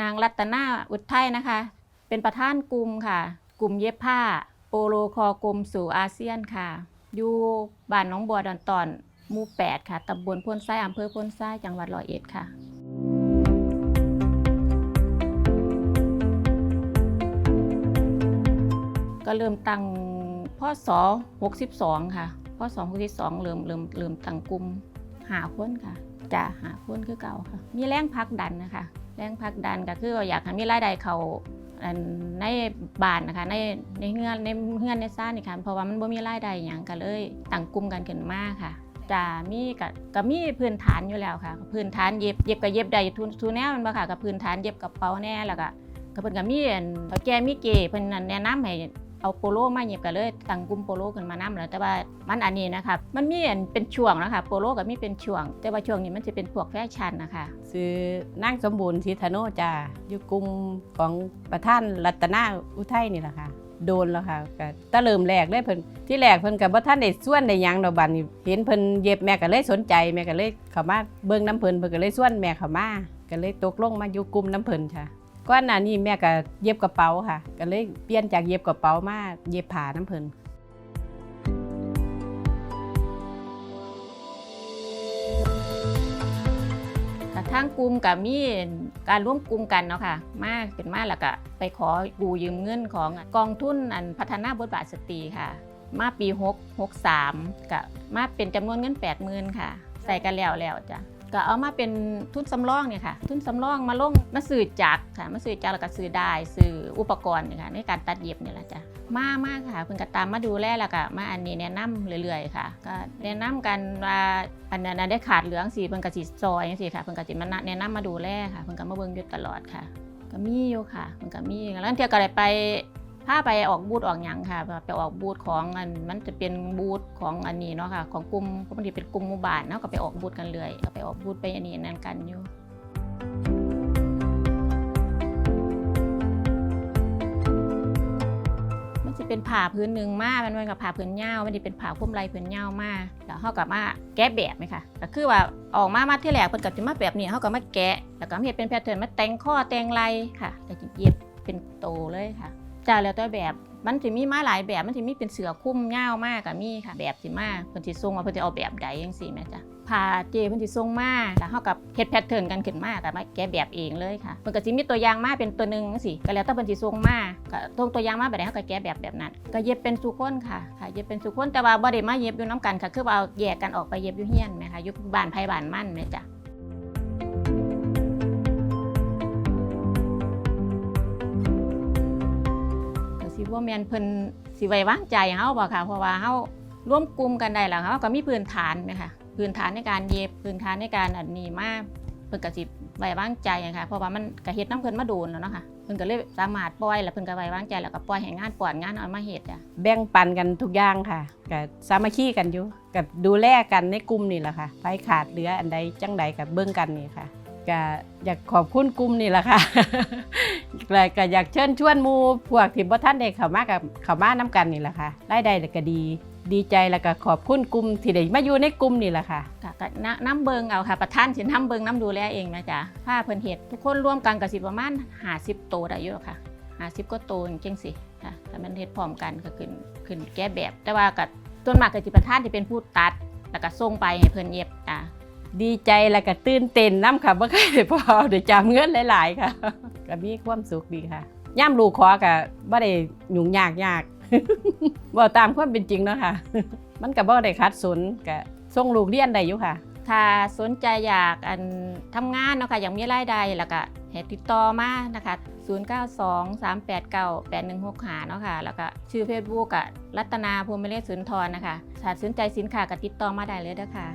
นางรัตนาอุทัยนะคะ เป็นประธานกลุ่มค่ะ กลุ่มเย็บผ้า โปโลคอกลมสู่อาเซียนค่ะ อยู่บ้านน้องบัวดอนตอนหมู่8ค่ะตำบลพ้นไส้อำเภอพ้นไส้จังหวัดร้อยเอ็ดค่ะก็เริ่มตั้งพศ62 ค่ะพศ62เริ่มเริ่มเริ่มตั้งกลุ่มหาคนค่ะจะหาคนคือเก่าค่ะ มีแรงพักดันนะคะ แรงพักดันก็คือเราอยากให้มีรายได้เขาในบ้านนะคะในในเฮือนในเฮือนในซ่านนี่ค่ะเพราะว่ามันบ่มีรายได้หยังก็เลยต่างกลุ่มกันขึ้นมาค่ะจะมีก็ก็มีพื้นฐานอยู่แล้วค่ะ พื้นฐานเย็บเย็บก็เย็บได้ทุนทุนแน่มันบ่ค่ะกับพื้นฐานเย็บกระเป๋าแน่แล้วก็ก็เพิ่นก็มีแก่มีเกเพิ่นนั่นแนะนำให้ เอาโปโลมาเย็บก็เลยตั้งกลุ่มโปโลขึ้นมานำแล้วแต่ว่ามันอันนี้นะคะมันมีอันเป็นช่วงนะคะโปโลก็มีเป็นช่วง แต่ว่าช่วงนี้มันจะเป็นพวกแฟชั่นนะคะซื้อนางสมบูรณ์ทิธโนจ้าอยู่กลุ่มของประธานรัตนาอุทัยนี่แหละค่ะโดนแล้วค่ะก็ตะเริ่มแรกเลยเพิ่นที่แรกเพิ่นกับบ่ทันได้ส่วนได้ยังดอกบัดนี้เห็นเพิ่นเย็บแม่ก็เลยสนใจแม่ก็เลยเข้ามาเบิ่งน้ำเพิ่นเพิ่นก็เลยส่วนแม่เข้ามาก็เลยตกลงมาอยู่กลุ่มน้ำเพิ่นค่ะ ก่อนหน้านี้แม่ก็เย็บกระเป๋าค่ะ ก็เลยเปลี่ยนจากเย็บกระเป๋ามาเย็บผ้าน้ำเพิ่นกระทั่งกลุ่มกับมีการร่วมกลุ่มกันเนาะค่ะมาเป็นมาแล้วก็ไปขอกู้ยืมเงินของกองทุนอันพัฒนาบทบาทสตรีค่ะ มาปี 6 63กับมาเป็นจำนวนเงิน 80,000ค่ะ ใส่กันแล้วแล้วจ้ะ ก็เอามาเป็นทุนสำรองเนี่ยค่ะ ทุนสำรองมาลงมาซื้อจักค่ะ มาซื้อจักแล้วก็ซื้อได้ซื้ออุปกรณ์เนี่ยค่ะในการตัดเย็บเนี่ยแหละจ้ะมากมากค่ะเพิ่นก็ตามมาดูแลแล้วก็มาอันนี้แนะนำเรื่อยๆค่ะ ก็แนะนำกันว่าอันนั้นได้ขาดเหลืองสิเพิ่นก็สิซอยจังซี่ค่ะเพิ่นก็สิมาแนะนำมาดูแลค่ะเพิ่นก็มาเบิ่งอยู่ตลอดค่ะ ก็มีอยู่ค่ะเพิ่นก็มีแล้วเที่ยวก็ได้ไป พาไปออกบูธออกหยังค่ะไปออกบูธของอันมันจะเป็นบูธของอันนี้เนาะค่ะของกลุ่มปกติเป็นกลุ่มหมู่บ้านเนาะก็ไปออกบูธกันเลยก็ไปออกบูธไปอันนี้นั่นกันอยู่มันจะเป็นผ่าพื้นหนึ่งมากมันเหมือนกับผ่าพื้นยามันจะเป็นผ่าพุ่มไรพื้นยามากแล้วเขากับมาแกะแบบไหมคะก็คือว่าออกมามาที่แรกเพิ่นกับจะมาแบบนี้เขาก็มาแกะ แล้วก็เห็นเป็นแพทเทิร์นมาแต่งข้อแต่งไหลค่ะแต่จะเย็บเป็นโตเลยค่ะ จ้าแล้วแต่แบบมันจะมีมาหลายแบบมันจะมีเป็นเสือคุ้มยามากกับมีค่ะ แบบสิมาเพิ่นสิส่งมาเพิ่นจะเอาแบบใดจังซี่แม่จ้ะผ่าเจเพิ่นสิส่งมาแล้วเฮากับเฮ็ดแพทเทิร์นกันขึ้นมาก็มาแกะแบบเองเลยค่ะเพิ่นก็สิมีตัวอย่างมาเป็นตัวหนึงจังซี่ก็แล้วแต่เพิ่นสิส่งมาก็ตรงตัวอย่างมาแบบใดเฮาก็แกะแบบแบบนั้นก็เย็บเป็นสุคนค่ะค่ะเย็บเป็นสุคนแต่ว่าบ่ได้มาเย็บอยู่น้ำกันค่ะคือว่าเอาแยกกันออกไปเย็บอยู่เฮียนแม่ค่ะอยู่บ้านไผบ้านมันแม่จ้ะ สิว่าแมนเพิ่นสิไว้วางใจเฮาบ่ค่ะ เพราะว่าเฮาร่วมกลุ่มกันได้แล้วเฮาก็มีพื้นฐานไหมค่ะพื้นฐานในการเย็บพื้นฐานในการอันนี้มาเพิ่นก็สิไว้วางใจค่ะเพราะว่ามันก็เฮ็ดน้ำเพิ่นมาโดนแล้วเนาะค่ะเพิ่นก็เลยสามารถปล่อยแล้วเพิ่นก็ไว้วางใจแล้วก็ปล่อยให้งานปล่อยงานเอามาเฮ็ดจ้ะแบ่งปันกันทุกอย่างค่ะกับสามัคคีกันอยู่กับดูแลกันในกลุ่มนี่แหละค่ะไปขาดเหลืออันใดจังใดกับเบิ่งกันนี่ค่ะก็อยากขอบคุณกลุ่มนี่แหละค่ะ แล้วก็อยากเชิญชวนหมู่พวกที่บ่ท่านได้เข้ามากับเข้ามานํกันนี่แหละค่ะรายได้ก็ดี ดีใจแล้วก็ขอบคุณกลุ่มที่ได้มาอยู่ในกลุ่มนี่แหละค่ะค่ะก็นน้ำเบิงเอาค่ะประธานสิน้ำเบิงน้ำดูแลเองนะจ๊ะผ้าเพิ่นเฮ็ดทุกคนร่วมกันก็สิประมาณ50โตวได้อยู่หรอกค่ะ50ก็โตวจังสิค่ะแต่มันเฮ็ดพร้อมกันก็ขึ้นขึ้นแก้แบบ แต่ว่าก็ส่วนมากก็สิประธานที่เป็นผู้ตัด แล้วก็ส่งไปให้เพิ่นเย็บจ้ะดีใจแล้วก็ตื่นเต้นน้ำค่ะบ่เคยได้พอได้จำเงินหลาย ๆ ค่ะ ก็มีความสุขดีค่ะย่ามลูกขอก็บ่ได้ยุ่งยากยากบ่ตามความเป็นจริงเนาะค่ะ มันก็บ่ได้ขัดสนก็ส่งลูกเรียนได้อยู่ค่ะ ถ้าสนใจอยากอันทำงานเนาะค่ะอยากมีรายได้แล้วก็ให้ติดต่อมานะคะ 0923898165 เนาะค่ะ แล้วก็ชื่อ Facebook กับรัตนาภูมิเลศสุนทรนะคะถ้าสนใจสินค้าก็ติดต่อมาได้เลยเด้อค่ะ